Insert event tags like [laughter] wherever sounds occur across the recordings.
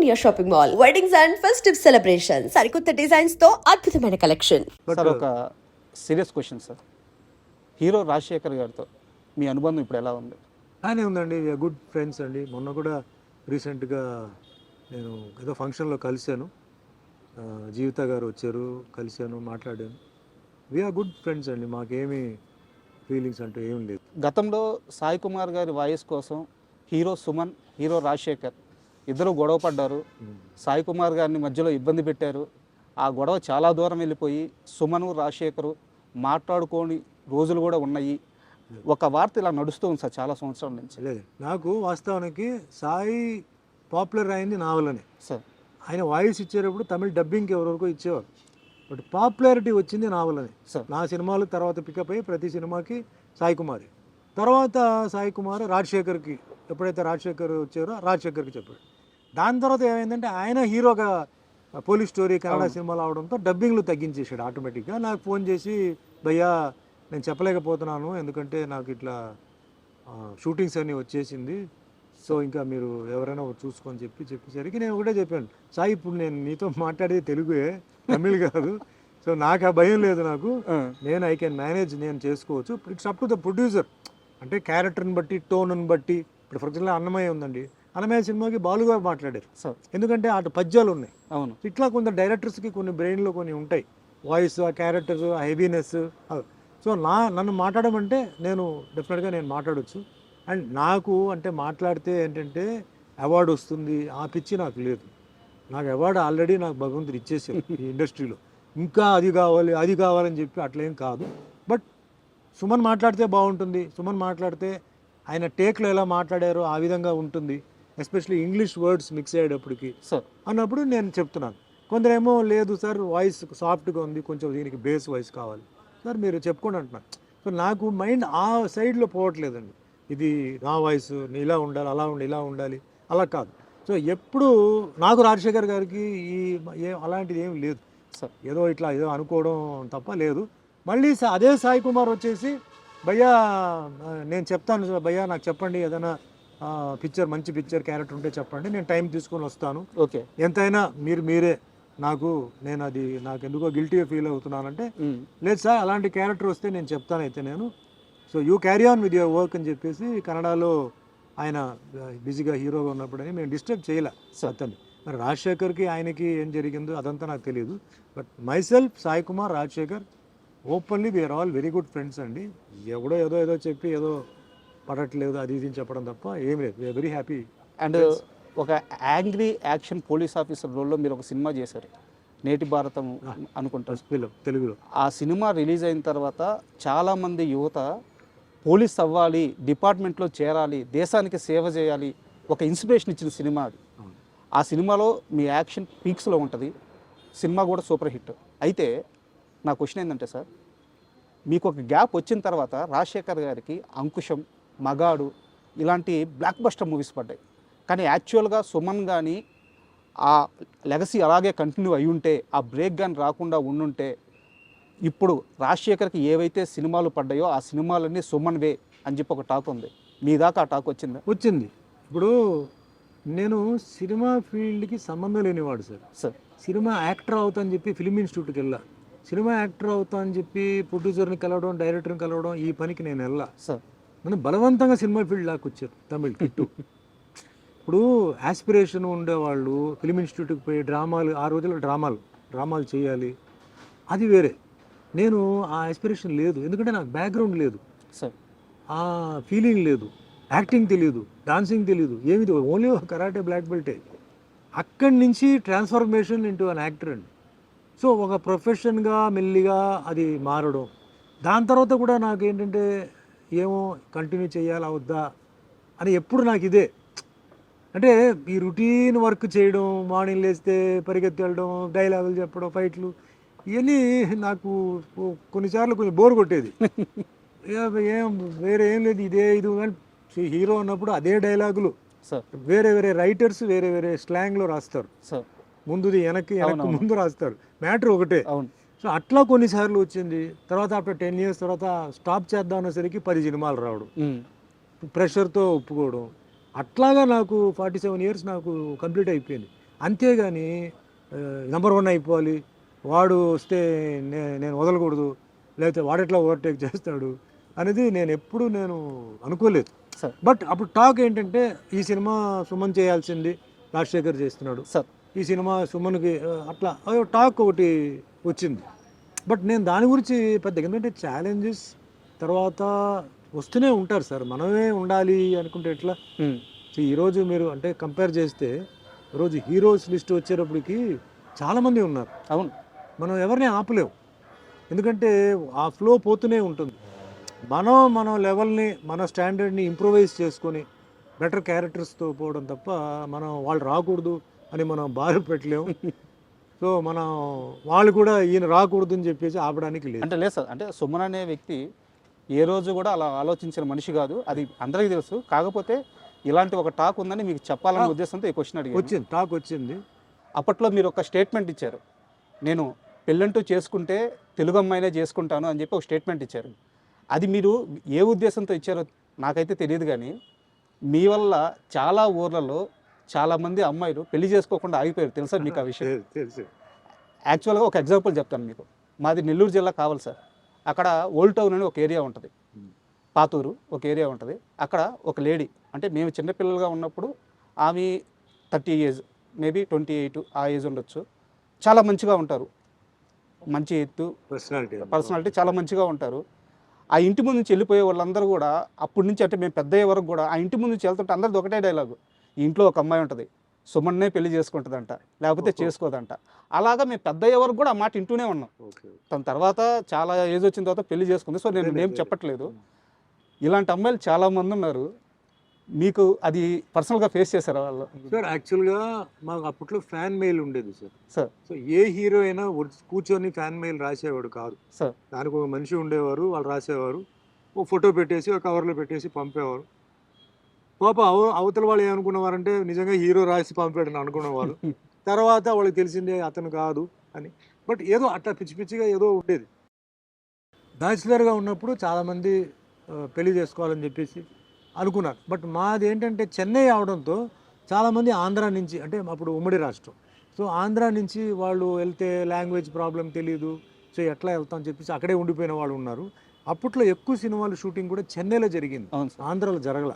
Chaitanya shopping mall weddings and festive celebration సరికొత్త డిజైన్స్తో అద్భుతమైన కలెక్షన్ సార్ ఒక serious question sir hero Rajasekhar గారితో మీ అనుబంధం ఇప్పుడు ఎలా ఉంది? బాగానే ఉందండి. గుడ్ ఫ్రెండ్స్ అండి. మొన్న కూడా రీసెంట్గా నేను ఏదో ఫంక్షన్లో కలిశాను. జీవిత గారు వచ్చారు కలిశాను మాట్లాడాను. వీఆర్ గుడ్ ఫ్రెండ్స్ అండి. మాకేమీ ఫీలింగ్స్ అంటూ ఏం లేదు. గతంలో సాయి కుమార్ గారి వాయిస్ కోసం హీరో సుమన్ హీరో రాజశేఖర్ ఇద్దరు గొడవ పడ్డారు. సాయి కుమార్ గారిని మధ్యలో ఇబ్బంది పెట్టారు. ఆ గొడవ చాలా దూరం వెళ్ళిపోయి సుమను రాజశేఖరు మాట్లాడుకోని రోజులు కూడా ఉన్నాయి. ఒక వార్త ఇలా నడుస్తూ ఉంది సార్ చాలా సంవత్సరాల నుంచి. లేదు నాకు వాస్తవానికి సాయి పాపులర్ అయింది నావలని. సార్. ఆయన వాయిస్ ఇచ్చేటప్పుడు తమిళ డబ్బింగ్కి ఎవరెవరికో ఇచ్చేవారు. బట్ పాపులారిటీ వచ్చింది నావలని. సార్. నా సినిమాలు తర్వాత పికప్ అయ్యి ప్రతి సినిమాకి సాయి కుమార్. తర్వాత సాయి కుమార్ రాజశేఖర్కి ఎప్పుడైతే రాజశేఖర్ వచ్చారో రాజశేఖర్కి చెప్పాడు. దాని తర్వాత ఏమైందంటే ఆయన హీరోగా పోలీస్ స్టోరీ కన్నడ సినిమాలు అవడంతో డబ్బింగ్లు తగ్గించేసాడు ఆటోమేటిక్గా. నాకు ఫోన్ చేసి భయ్యా నేను చెప్పలేకపోతున్నాను ఎందుకంటే నాకు ఇట్లా షూటింగ్స్ అన్నీ వచ్చేసింది. సో ఇంకా మీరు ఎవరైనా చూసుకొని చెప్పి చెప్పేసరికి నేను ఒకటే చెప్పాను. సాయి ఇప్పుడు నేను నీతో మాట్లాడేది తెలుగే తమిళ్ కాదు. సో నాకు ఆ భయం లేదు నాకు. నేను ఐ కెన్ మేనేజ్ నేను చేసుకోవచ్చు. It's up to the producer. అంటే క్యారెక్టర్ని బట్టి టోన్ని బట్టి ఇప్పుడు ఫర్ ఎగ్జాంపుల్ అన్నమయ్య ఉందండి. అన్నమయ్య సినిమాకి బాలుగా మాట్లాడారు. సార్. ఎందుకంటే అటు పద్యాలు ఉన్నాయి. అవును. ఇట్లా కొంత డైరెక్టర్స్కి కొన్ని బ్రెయిన్లో కొన్ని ఉంటాయి. వాయిస్ ఆ క్యారెక్టర్ ఆ హెవీనెస్ సో నా నన్ను మాట్లాడమంటే నేను డెఫినెట్గా నేను మాట్లాడొచ్చు. అండ్ నాకు అంటే మాట్లాడితే ఏంటంటే అవార్డు వస్తుంది ఆ పిచ్చి నాకు లేదు. నాకు అవార్డు ఆల్రెడీ నాకు భగవంతుడు ఇచ్చేసారు ఈ ఇండస్ట్రీలో. ఇంకా అది కావాలి అది కావాలని చెప్పి అట్లేం కాదు. సుమన్ మాట్లాడితే బాగుంటుంది. సుమన్ మాట్లాడితే ఆయన టేక్లో ఎలా మాట్లాడారో ఆ విధంగా ఉంటుంది. ఎస్పెషల్లీ ఇంగ్లీష్ వర్డ్స్ మిక్స్ అయ్యేటప్పటికి. సార్. అన్నప్పుడు నేను చెప్తున్నాను. కొందరేమో లేదు సార్ వాయిస్ సాఫ్ట్గా ఉంది కొంచెం దీనికి బేస్ వాయిస్ కావాలి. సార్ మీరు చెప్పుకోండి అంటున్నాను సో నాకు మైండ్ ఆ సైడ్లో పోవట్లేదండి. ఇది నా వాయిస్ ఇలా ఉండాలి అలా ఉండాలి ఇలా ఉండాలి అలా కాదు. సో ఎప్పుడు నాకు రాజశేఖర్ గారికి ఈ ఏ అలాంటిది ఏం లేదు. సార్. ఏదో ఇట్లా ఏదో అనుకోవడం తప్ప లేదు. మళ్ళీ అదే సాయి కుమార్ వచ్చేసి భయ్యా నేను చెప్తాను సార్ భయ్యా నాకు చెప్పండి ఏదైనా పిక్చర్ మంచి పిక్చర్ క్యారెక్టర్ ఉంటే చెప్పండి నేను టైం తీసుకొని వస్తాను. ఓకే. ఎంతైనా మీరు మీరే నాకు నేను అది నాకు ఎందుకో గిల్టీగా ఫీల్ అవుతున్నానంటే లేదు సార్ అలాంటి క్యారెక్టర్ వస్తే నేను చెప్తాను అయితే నేను. So you carry on with your work అని చెప్పేసి కన్నడలో ఆయన బిజీగా హీరోగా ఉన్నప్పుడని మేము డిస్టర్బ్ చేయలే అతన్ని. మరి రాజశేఖర్కి ఆయనకి ఏం జరిగిందో అదంతా నాకు తెలియదు but myself Sai Kumar Rajasekhar openly we are all very good friends అండి. ఎవడో ఏదో ఏదో చెప్పి ఏదో పడట్లేదు అది ఇది చెప్పడం తప్ప ఏం లేదు. We are very happy and ఒక యాంగ్రీ యాక్షన్ పోలీస్ ఆఫీసర్ రోల్లో మీరు ఒక సినిమా చేశారు. నేటి భారతం అనుకుంటారు తెలుగులో ఆ సినిమా రిలీజ్ అయిన తర్వాత చాలామంది యువత పోలీస్ అవ్వాలి డిపార్ట్మెంట్లో చేరాలి దేశానికి సేవ చేయాలి ఒక ఇన్స్పిరేషన్ ఇచ్చిన సినిమా అది. ఆ సినిమాలో మీ యాక్షన్ పీక్స్లో ఉంటుంది. సినిమా కూడా సూపర్ హిట్. అయితే నా క్వశ్చన్ ఏంటంటే సార్ మీకు ఒక గ్యాప్ వచ్చిన తర్వాత రాజశేఖర్ గారికి అంకుశం మగాడు ఇలాంటి బ్లాక్ బస్టర్ మూవీస్ పడ్డాయి. కానీ యాక్చువల్గా సుమన్ కానీ ఆ లెగసీ అలాగే కంటిన్యూ అయి ఉంటే ఆ బ్రేక్ కానీ రాకుండా ఉండుంటే ఇప్పుడు రాజశేఖర్కి ఏవైతే సినిమాలు పడ్డాయో ఆ సినిమాలన్నీ సుమన్వే అని చెప్పి ఒక టాక్ ఉంది. మీ దాకా ఆ టాక్ వచ్చిందా? వచ్చింది. ఇప్పుడు నేను సినిమా ఫీల్డ్కి సంబంధం లేనివాడు సార్. సార్. సినిమా యాక్టర్ అవుతా అని చెప్పి ఫిలిం ఇన్స్టిట్యూట్కి వెళ్ళా. సినిమా యాక్టర్ అవుతా అని చెప్పి ప్రొడ్యూసర్ని కలవడం డైరెక్టర్ని కలవడం ఈ పనికి నేను వెళ్ళా. సార్. నన్ను బలవంతంగా సినిమా ఫీల్డ్ లాక్కొచ్చారు వచ్చారు తమిళ్ కిట్టు ఇప్పుడు ఆస్పిరేషన్ ఉండేవాళ్ళు ఫిలిం ఇన్స్టిట్యూట్కి పోయి డ్రామాలు ఆ రోజుల్లో డ్రామాలు డ్రామాలు చేయాలి. అది వేరే. నేను ఆ ఆస్పిరేషన్ లేదు. ఎందుకంటే నాకు బ్యాక్గ్రౌండ్ లేదు. సార్. ఆ ఫీలింగ్ లేదు. యాక్టింగ్ తెలియదు డాన్సింగ్ తెలియదు ఏమి తెలియదు ఓన్లీ కరాటే బ్లాక్ బెల్టే అక్కడి నుంచి ట్రాన్స్ఫర్మేషన్ ఇంటూ అన్ యాక్టర్ అండి. సో ఒక ప్రొఫెషన్గా మెల్లిగా అది మారడం. దాని తర్వాత కూడా నాకు ఏంటంటే ఏమో కంటిన్యూ చేయాలా వద్దా అని ఎప్పుడు నాకు ఇదే. అంటే ఈ రొటీన్ వర్క్ చేయడం మార్నింగ్ లేస్తే పరిగెత్తి వెళ్ళడం డైలాగులు చెప్పడం ఫైట్లు ఇవన్నీ నాకు కొన్నిసార్లు కొంచెం బోర్ కొట్టేది. [laughs] ఏ- వేరే ఏం లేదు ఇదే ఇది కానీ హీరో ఉన్నప్పుడు అదే డైలాగులు సార్. వేరే వేరే రైటర్స్ వేరే వేరే స్లాంగ్లో రాస్తారు. సార్. ముందుది వెనక్కి వెనక్కి. ముందు రాస్తారు. మ్యాటర్ ఒకటే. అవును. సో అట్లా కొన్నిసార్లు వచ్చింది. తర్వాత ఆఫ్టర్ టెన్ ఇయర్స్ తర్వాత స్టాప్ చేద్దాం అనేసరికి పది సినిమాలు రావడం. ప్రెషర్తో ఒప్పుకోవడం. అట్లాగా నాకు ఫార్టీ సెవెన్ ఇయర్స్ నాకు కంప్లీట్ అయిపోయింది. అంతేగాని నెంబర్ వన్ అయిపోవాలి. వాడు వస్తే నే నేను వదలకూడదు. లేకపోతే వాడెట్లా ఓవర్టేక్ చేస్తాడు అనేది నేను ఎప్పుడు నేను అనుకోలేదు. సార్. బట్ అప్పుడు టాక్ ఏంటంటే ఈ సినిమా సుమన్ చేయాల్సింది రాజశేఖర్ చేస్తున్నాడు. సార్ ఈ సినిమా సుమన్కి అట్లా టాక్ ఒకటి వచ్చింది. బట్ నేను దాని గురించి పెద్ద ఎందుకంటే ఛాలెంజెస్ తర్వాత వస్తూనే ఉంటారు సార్. మనమే ఉండాలి అనుకుంటే ఎట్లా? ఈరోజు మీరు అంటే కంపేర్ చేస్తే ఈరోజు హీరోస్ లిస్ట్ వచ్చేటప్పటికి చాలామంది ఉన్నారు. అవును. మనం ఎవరిని ఆపలేము ఎందుకంటే ఆ ఫ్లో పోతూనే ఉంటుంది. మనం మన లెవెల్ని మన స్టాండర్డ్ని ఇంప్రూవైజ్ చేసుకొని బెటర్ క్యారెక్టర్స్తో పోవడం తప్ప మనం వాళ్ళు రాకూడదు. అని మనం బాధ పెట్టలేము సో మనం వాళ్ళు కూడా ఈయన రాకూడదు అని చెప్పేసి ఆపడానికి లేదు. అంటే లేదు సార్. అంటే సుమన్ అనే వ్యక్తి ఏ రోజు కూడా అలా ఆలోచించిన మనిషి కాదు. అది అందరికీ తెలుసు. కాకపోతే ఇలాంటి ఒక టాక్ ఉందని మీకు చెప్పాలనే ఉద్దేశంతో ఈ క్వశ్చన్ అడిగాను. వచ్చింది. టాక్ వచ్చింది. అప్పట్లో మీరు ఒక స్టేట్మెంట్ ఇచ్చారు. నేను పెళ్ళంటూ చేసుకుంటే తెలుగు అమ్మాయినే చేసుకుంటాను అని చెప్పి ఒక స్టేట్మెంట్ ఇచ్చారు. అది మీరు ఏ ఉద్దేశంతో ఇచ్చారో నాకైతే తెలియదు కానీ మీ వల్ల చాలా ఊర్లలో చాలామంది అమ్మాయిలు పెళ్ళి చేసుకోకుండా ఆగిపోయారు. తెలుసా మీకు ఆ విషయం? తెలుసు, యాక్చువల్గా ఒక ఎగ్జాంపుల్ చెప్తాను మీకు. మాది నెల్లూరు జిల్లా కావాలి సార్. అక్కడ ఓల్డ్ టౌన్ అని ఒక ఏరియా ఉంటుంది. పాతూరు ఒక ఏరియా ఉంటుంది. అక్కడ ఒక లేడీ అంటే మేము చిన్నపిల్లలుగా ఉన్నప్పుడు ఆమె thirty age maybe twenty eight ఆ ఏజ్ ఉండొచ్చు. చాలా మంచిగా ఉంటారు. మంచి ఎత్తు పర్సనాలిటీ పర్సనాలిటీ చాలా మంచిగా ఉంటారు. ఆ ఇంటి ముందు నుంచి వెళ్ళిపోయే వాళ్ళందరూ కూడా అప్పటి నుంచి అంటే మేము పెద్ద వరకు కూడా ఆ ఇంటి ముందు నుంచి వెళ్తుంటే అందరిది ఒకటే డైలాగు ఇంట్లో ఒక అమ్మాయి ఉంటుంది. సుమన్నే పెళ్ళి చేసుకుంటుందంట. లేకపోతే. చేసుకోదంట. అలాగా మేము పెద్ద అయ్యే వరకు కూడా ఆ మాట ఇంటూనే ఉన్నాం. తన తర్వాత చాలా ఏజ్ వచ్చిన తర్వాత పెళ్ళి చేసుకుంది. సో నేను నేమ్ లేదు. చెప్పట్లేదు. ఇలాంటి అమ్మాయిలు చాలా మంది ఉన్నారు. మీకు అది పర్సనల్గా ఫేస్ చేశారు వాళ్ళు? సార్ యాక్చువల్గా మాకు అప్పట్లో ఫ్యాన్ మెయిల్ ఉండేది సార్. సార్. సో ఏ హీరో అయినా కూర్చొని ఫ్యాన్ మెయిల్ రాసేవాడు కాదు. సార్. దానికి ఒక మనిషి ఉండేవారు వాళ్ళు రాసేవారు. ఓ ఫోటో పెట్టేసి ఒక కవర్లో పెట్టేసి పంపేవారు. పాప అవ అవతల వాళ్ళు ఏమనుకున్నవారంటే నిజంగా హీరో రాసి పంపాడని అనుకునేవారు తర్వాత వాళ్ళకి తెలిసిందే అతను కాదు అని. బట్ ఏదో అట్లా పిచ్చి పిచ్చిగా ఏదో ఉండేది. బ్యాచిలర్గా ఉన్నప్పుడు చాలామంది పెళ్ళి చేసుకోవాలని చెప్పేసి అనుకున్నారు. బట్ మాది ఏంటంటే చెన్నై అవడంతో చాలామంది ఆంధ్ర నుంచి అంటే అప్పుడు ఉమ్మడి రాష్ట్రం. సో ఆంధ్ర నుంచి వాళ్ళు వెళ్తే లాంగ్వేజ్ ప్రాబ్లం తెలియదు సో ఎట్లా వెళ్తాం అని చెప్పేసి అక్కడే ఉండిపోయిన వాళ్ళు ఉన్నారు. అప్పట్లో ఎక్కువ సినిమాలు షూటింగ్ కూడా చెన్నైలో జరిగింది. ఆంధ్రాలో జరగల.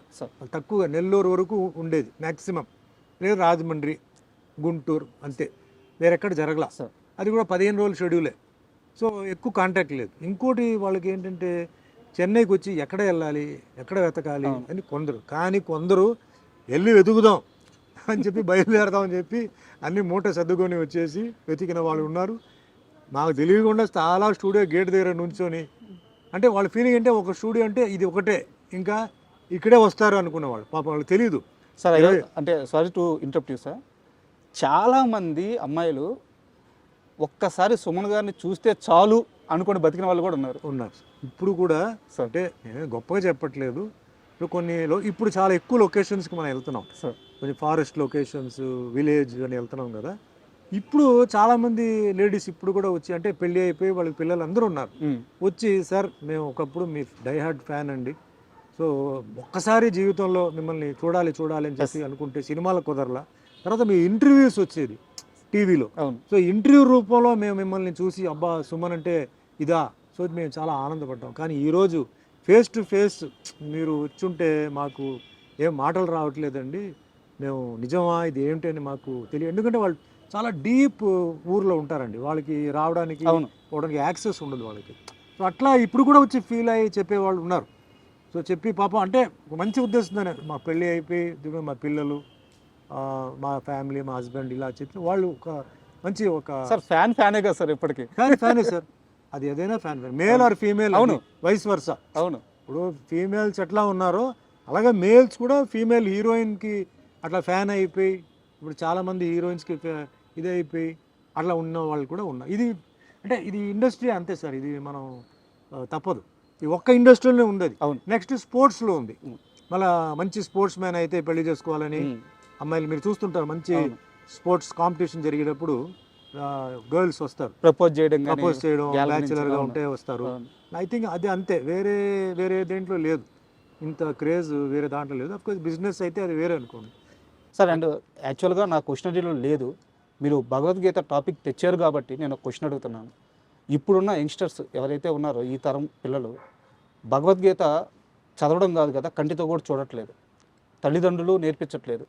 తక్కువగా నెల్లూరు వరకు ఉండేది. మ్యాక్సిమం లేదు రాజమండ్రి గుంటూరు అంతే. వేరెక్కడ జరగల. అది కూడా పదిహేను రోజుల షెడ్యూలే. సో ఎక్కువ కాంటాక్ట్ లేదు. ఇంకోటి వాళ్ళకి ఏంటంటే చెన్నైకి వచ్చి ఎక్కడ వెళ్ళాలి ఎక్కడ వెతకాలి. అని కొందరు. కానీ కొందరు వెళ్ళి వెతుకుదాం అని చెప్పి బయలుదేరదామని చెప్పి అన్ని మూట సర్దుకొని వచ్చేసి వెతికిన వాళ్ళు ఉన్నారు. మాకు తెలియకుండా చాలా స్టూడియో గేట్ దగ్గర నుంచొని అంటే వాళ్ళ ఫీలింగ్ అంటే ఒక స్టూడియో అంటే ఇది ఒకటే. ఇంకా ఇక్కడే వస్తారు అనుకునేవాళ్ళు పాపం వాళ్ళకి తెలియదు సార్ అంటే sorry to interrupt you sir చాలామంది అమ్మాయిలు ఒక్కసారి సుమన్ గారిని చూస్తే చాలు అనుకొని బతికిన వాళ్ళు కూడా ఉన్నారు. ఉన్నారు ఇప్పుడు కూడా సార్ అంటే నేను గొప్పగా చెప్పట్లేదు. ఇప్పుడు కొన్ని ఇప్పుడు చాలా ఎక్కువ లొకేషన్స్కి మనం వెళ్తున్నాం. సార్ కొంచెం ఫారెస్ట్ లొకేషన్స్ విలేజ్ అని వెళ్తున్నాం కదా. ఇప్పుడు చాలామంది లేడీస్ ఇప్పుడు కూడా వచ్చి అంటే పెళ్ళి అయిపోయి వాళ్ళకి పిల్లలు అందరూ ఉన్నారు వచ్చి సార్ మేము ఒకప్పుడు మీ డైహార్డ్ ఫ్యాన్ అండి. సో ఒక్కసారి జీవితంలో మిమ్మల్ని చూడాలి చూడాలి అని చెప్పి అనుకుంటే సినిమాలు కుదరలా. తర్వాత మీ ఇంటర్వ్యూస్ వచ్చేది టీవీలో. సో ఇంటర్వ్యూ రూపంలో మేము మిమ్మల్ని చూసి అబ్బా సుమన్ అంటే ఇదా? సో మేము చాలా ఆనందపడ్డాం. కానీ ఈరోజు ఫేస్ టు ఫేస్ మీరు వచ్చుంటే మాకు ఏం మాటలు రావట్లేదండి. మేము నిజమా ఇది ఏమిటి అని మాకు తెలియదు ఎందుకంటే వాళ్ళు చాలా డీప్ ఊర్లో ఉంటారండి. వాళ్ళకి రావడానికి పోవడానికి యాక్సెస్ ఉండదు వాళ్ళకి. సో అట్లా ఇప్పుడు కూడా వచ్చి ఫీల్ అయ్యి చెప్పేవాళ్ళు ఉన్నారు. సో చెప్పి పాపం అంటే మంచి ఉద్దేశంతోనే మా పెళ్ళి అయిపోయి మా పిల్లలు మా ఫ్యామిలీ మా హస్బెండ్ ఇలా చెప్పి వాళ్ళు ఒక మంచి ఒక సార్ ఫ్యాన్ ఫ్యానే కదా సార్ ఇప్పటికి. ఫ్యాన్ ఫ్యానే సార్. అది ఏదైనా ఫ్యాన్ మేల్ ఆర్ ఫీమేల్ అవును. Vice versa. అవును. ఇప్పుడు ఫీమేల్స్ ఎట్లా ఉన్నారో అలాగే మేల్స్ కూడా ఫీమేల్ హీరోయిన్కి అట్లా ఫ్యాన్ అయిపోయి ఇప్పుడు చాలామంది హీరోయిన్స్కి ఇది అయిపోయి అట్లా ఉన్న వాళ్ళు కూడా ఉన్నారు ఇది అంటే ఇది ఇండస్ట్రీ అంతే సార్ ఇది మనం తప్పదు ఈ ఒక్క ఇండస్ట్రీలోనే ఉంది అవును. నెక్స్ట్ స్పోర్ట్స్లో ఉంది. మళ్ళా మంచి స్పోర్ట్స్ మ్యాన్ అయితే పెళ్ళి చేసుకోవాలని అమ్మాయిలు మీరు చూస్తుంటారు మంచి. స్పోర్ట్స్ కాంపిటీషన్ జరిగేటప్పుడు గర్ల్స్ వస్తారు ప్రపోజ్ చేయడం ప్రపోజ్ చేయడం బ్యాచులర్గా. ఉంటే వస్తారు. ఐ థింక్ అది అంతే వేరే వేరే దేంట్లో లేదు ఇంత క్రేజ్ వేరే దాంట్లో లేదు అఫ్కోర్స్ బిజినెస్ అయితే అది వేరే అనుకోండి సార్ అండ్ యాక్చువల్గా నా క్వశ్చనరీలో లేదు. మీరు భగవద్గీత టాపిక్ తెచ్చారు కాబట్టి నేను క్వశ్చన్ అడుగుతున్నాను. ఇప్పుడున్న యంగ్స్టర్స్ ఎవరైతే ఉన్నారో ఈ తరం పిల్లలు భగవద్గీత చదవడం కాదు కదా కంటితో కూడా చూడట్లేదు. తల్లిదండ్రులు నేర్పించట్లేదు.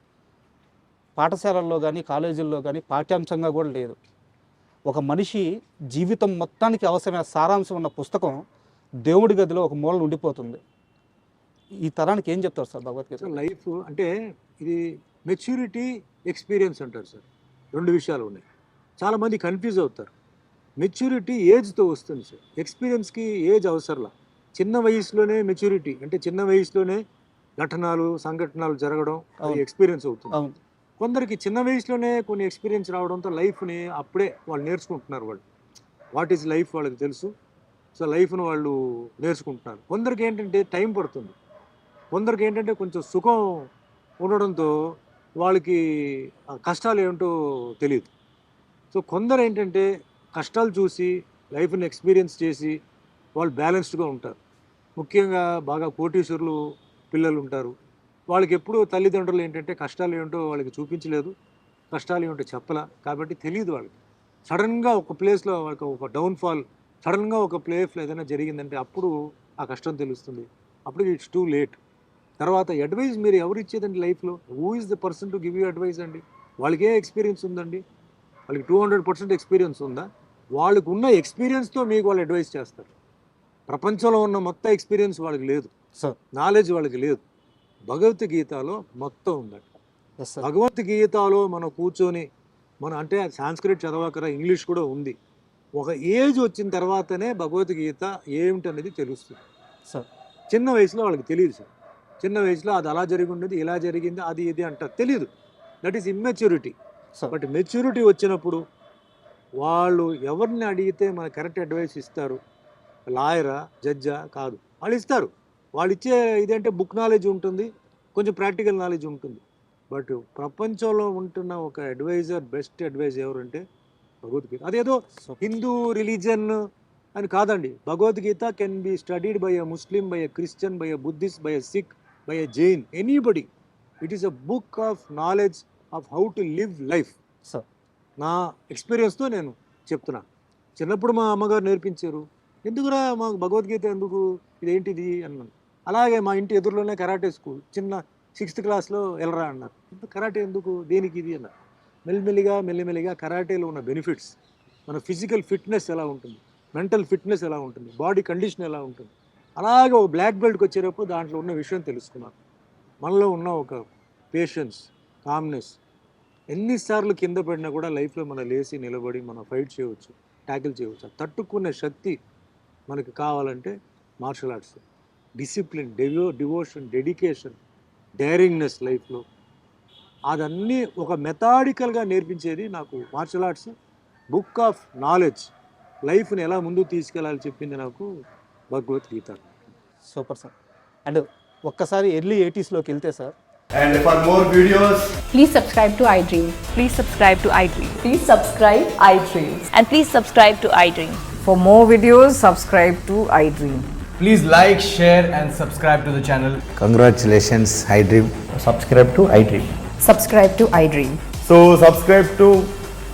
పాఠశాలల్లో కానీ కాలేజీల్లో కానీ పాఠ్యాంశంగా కూడా లేదు. ఒక మనిషి జీవితం మొత్తానికి అవసరమైన సారాంశం ఉన్న పుస్తకం దేవుడి గదిలో ఒక మూలన ఉండిపోతుంది. ఈ తరానికి ఏం చెప్తారు సార్ భగవద్గీత? లైఫ్ అంటే ఇది మెచ్యూరిటీ ఎక్స్పీరియన్స్ అంటారు సార్. రెండు విషయాలు ఉన్నాయి. చాలామంది కన్ఫ్యూజ్ అవుతారు. మెచ్యూరిటీ ఏజ్తో వస్తుంది సార్. ఎక్స్పీరియన్స్కి ఏజ్ అవసరంలా. చిన్న వయసులోనే మెచ్యూరిటీ అంటే చిన్న వయసులోనే ఘటనలు సంఘటనలు జరగడం అది. ఎక్స్పీరియన్స్ అవుతుంది. కొందరికి చిన్న వయసులోనే కొన్ని ఎక్స్పీరియన్స్ రావడంతో లైఫ్ని అప్పుడే వాళ్ళు నేర్చుకుంటున్నారు వాళ్ళు. వాట్ ఈజ్ లైఫ్ వాళ్ళకి తెలుసు. సో లైఫ్ను వాళ్ళు నేర్చుకుంటున్నారు. కొందరికి ఏంటంటే టైం పడుతుంది. కొందరికి ఏంటంటే కొంచెం సుఖం ఉండడంతో వాళ్ళకి ఆ కష్టాలు ఏమిటో తెలియదు సో కొందరు ఏంటంటే కష్టాలు చూసి లైఫ్ని ఎక్స్పీరియన్స్ చేసి వాళ్ళు బ్యాలెన్స్డ్గా ఉంటారు. ముఖ్యంగా బాగా కోటీశ్వరులు పిల్లలు ఉంటారు. వాళ్ళకి ఎప్పుడూ తల్లిదండ్రులు ఏంటంటే కష్టాలు ఏంటో వాళ్ళకి చూపించలేదు. కష్టాలు ఏమిటో చెప్పలా. కాబట్టి తెలియదు వాళ్ళకి. సడన్గా ఒక ప్లేస్లో వాళ్ళకి ఒక డౌన్ఫాల్ సడన్గా ఒక ప్లేస్లో ఏదైనా జరిగిందంటే అప్పుడు ఆ కష్టం తెలుస్తుంది. అప్పుడు ఇట్స్ టూ లేట్. తర్వాత అడ్వైస్ మీరు ఎవరు ఇచ్చేదండి లైఫ్లో who is the person to give you advice అండి? వాళ్ళకి ఏ ఎక్స్పీరియన్స్ ఉందండి? వాళ్ళకి టూ హండ్రెడ్ పర్సెంట్ ఎక్స్పీరియన్స్ ఉందా? వాళ్ళకు ఉన్న ఎక్స్పీరియన్స్తో మీకు వాళ్ళు అడ్వైస్ చేస్తారు. ప్రపంచంలో ఉన్న మొత్తం ఎక్స్పీరియన్స్ వాళ్ళకి లేదు. సార్ నాలెడ్జ్ వాళ్ళకి లేదు. భగవద్గీతలో మొత్తం ఉందండి. భగవద్గీతలో మనం కూర్చొని మనం అంటే సాంస్క్రిట్ చదవకరా ఇంగ్లీష్ కూడా ఉంది. ఒక ఏజ్ వచ్చిన తర్వాతనే భగవద్గీత ఏమిటనేది తెలుస్తుంది. సార్ చిన్న వయసులో వాళ్ళకి తెలియదు సార్ చిన్న వయసులో అది అలా జరిగి ఉండేది ఇలా జరిగింది అది ఇది అంటారు. తెలియదు that is immaturity but maturity వచ్చినప్పుడు వాళ్ళు ఎవరిని అడిగితే మన కరెక్ట్ అడ్వైస్ ఇస్తారు? లాయరా జడ్జా కాదు. వాళ్ళు ఇస్తారు. వాళ్ళు ఇచ్చే ఇదంటే బుక్ నాలెడ్జ్ ఉంటుంది కొంచెం ప్రాక్టికల్ నాలెడ్జ్ ఉంటుంది. బట్ ప్రపంచంలో ఉంటున్న ఒక అడ్వైజర్ బెస్ట్ అడ్వైజ్ ఎవరంటే భగవద్గీత. అదేదో హిందూ రిలీజన్ అని కాదండి. Bhagavad Gita can be studied by a Muslim by a Christian by a Buddhist by a Sikh by a Jain anybody it is a book of knowledge of how to live life sir నా ఎక్స్పీరియన్స్తో నేను చెప్తున్నా. చిన్నప్పుడు మా అమ్మగారు నేర్పించారు. ఎందుకురా మాకు భగవద్గీత ఎందుకు? ఇదేంటిది? అన్నాను. అలాగే మా ఇంటి ఎదురులోనే కరాటే స్కూల్. చిన్న సిక్స్త్ క్లాస్లో వెళ్ళరా అన్నారు. "ఇంత కరాటే ఎందుకు? దేనికి ఇది? అన్నారు. మెల్లిమెల్లిగా మెల్లిమెల్లిగా కరాటేలో ఉన్న బెనిఫిట్స్ మన ఫిజికల్ ఫిట్నెస్ ఎలా ఉంటుంది? మెంటల్ ఫిట్నెస్ ఎలా ఉంటుంది? బాడీ కండిషన్ ఎలా ఉంటుంది? అలాగే ఒక బ్లాక్ బెల్ట్కి వచ్చేటప్పుడు దాంట్లో ఉన్న విషయం తెలుసుకున్నాను. మనలో ఉన్న ఒక పేషెన్స్ కామ్నెస్ ఎన్నిసార్లు కింద పడినా కూడా లైఫ్లో మనం లేచి నిలబడి మనం ఫైట్ చేయవచ్చు ట్యాకిల్ చేయవచ్చు. తట్టుకునే శక్తి మనకి కావాలంటే martial arts discipline devo devotion dedication daringness లైఫ్లో. అదన్నీ ఒక మెథాడికల్గా నేర్పించేది నాకు martial arts book of knowledge లైఫ్ని ఎలా ముందుకు తీసుకెళ్ళాలి చెప్పింది నాకు భగవద్గీత సూపర్ సార్ అండ్ ఒక్కసారి ఎర్లీ ఎయిటీస్లోకి వెళ్తే sir And for more videos, Please subscribe to iDream. Please subscribe to iDream. Please subscribe iDreams. And please subscribe to iDream. For more videos, subscribe to iDream. please like, share, and subscribe to the channel. Congratulations, iDream. Subscribe to iDream. Subscribe to iDream. So, subscribe to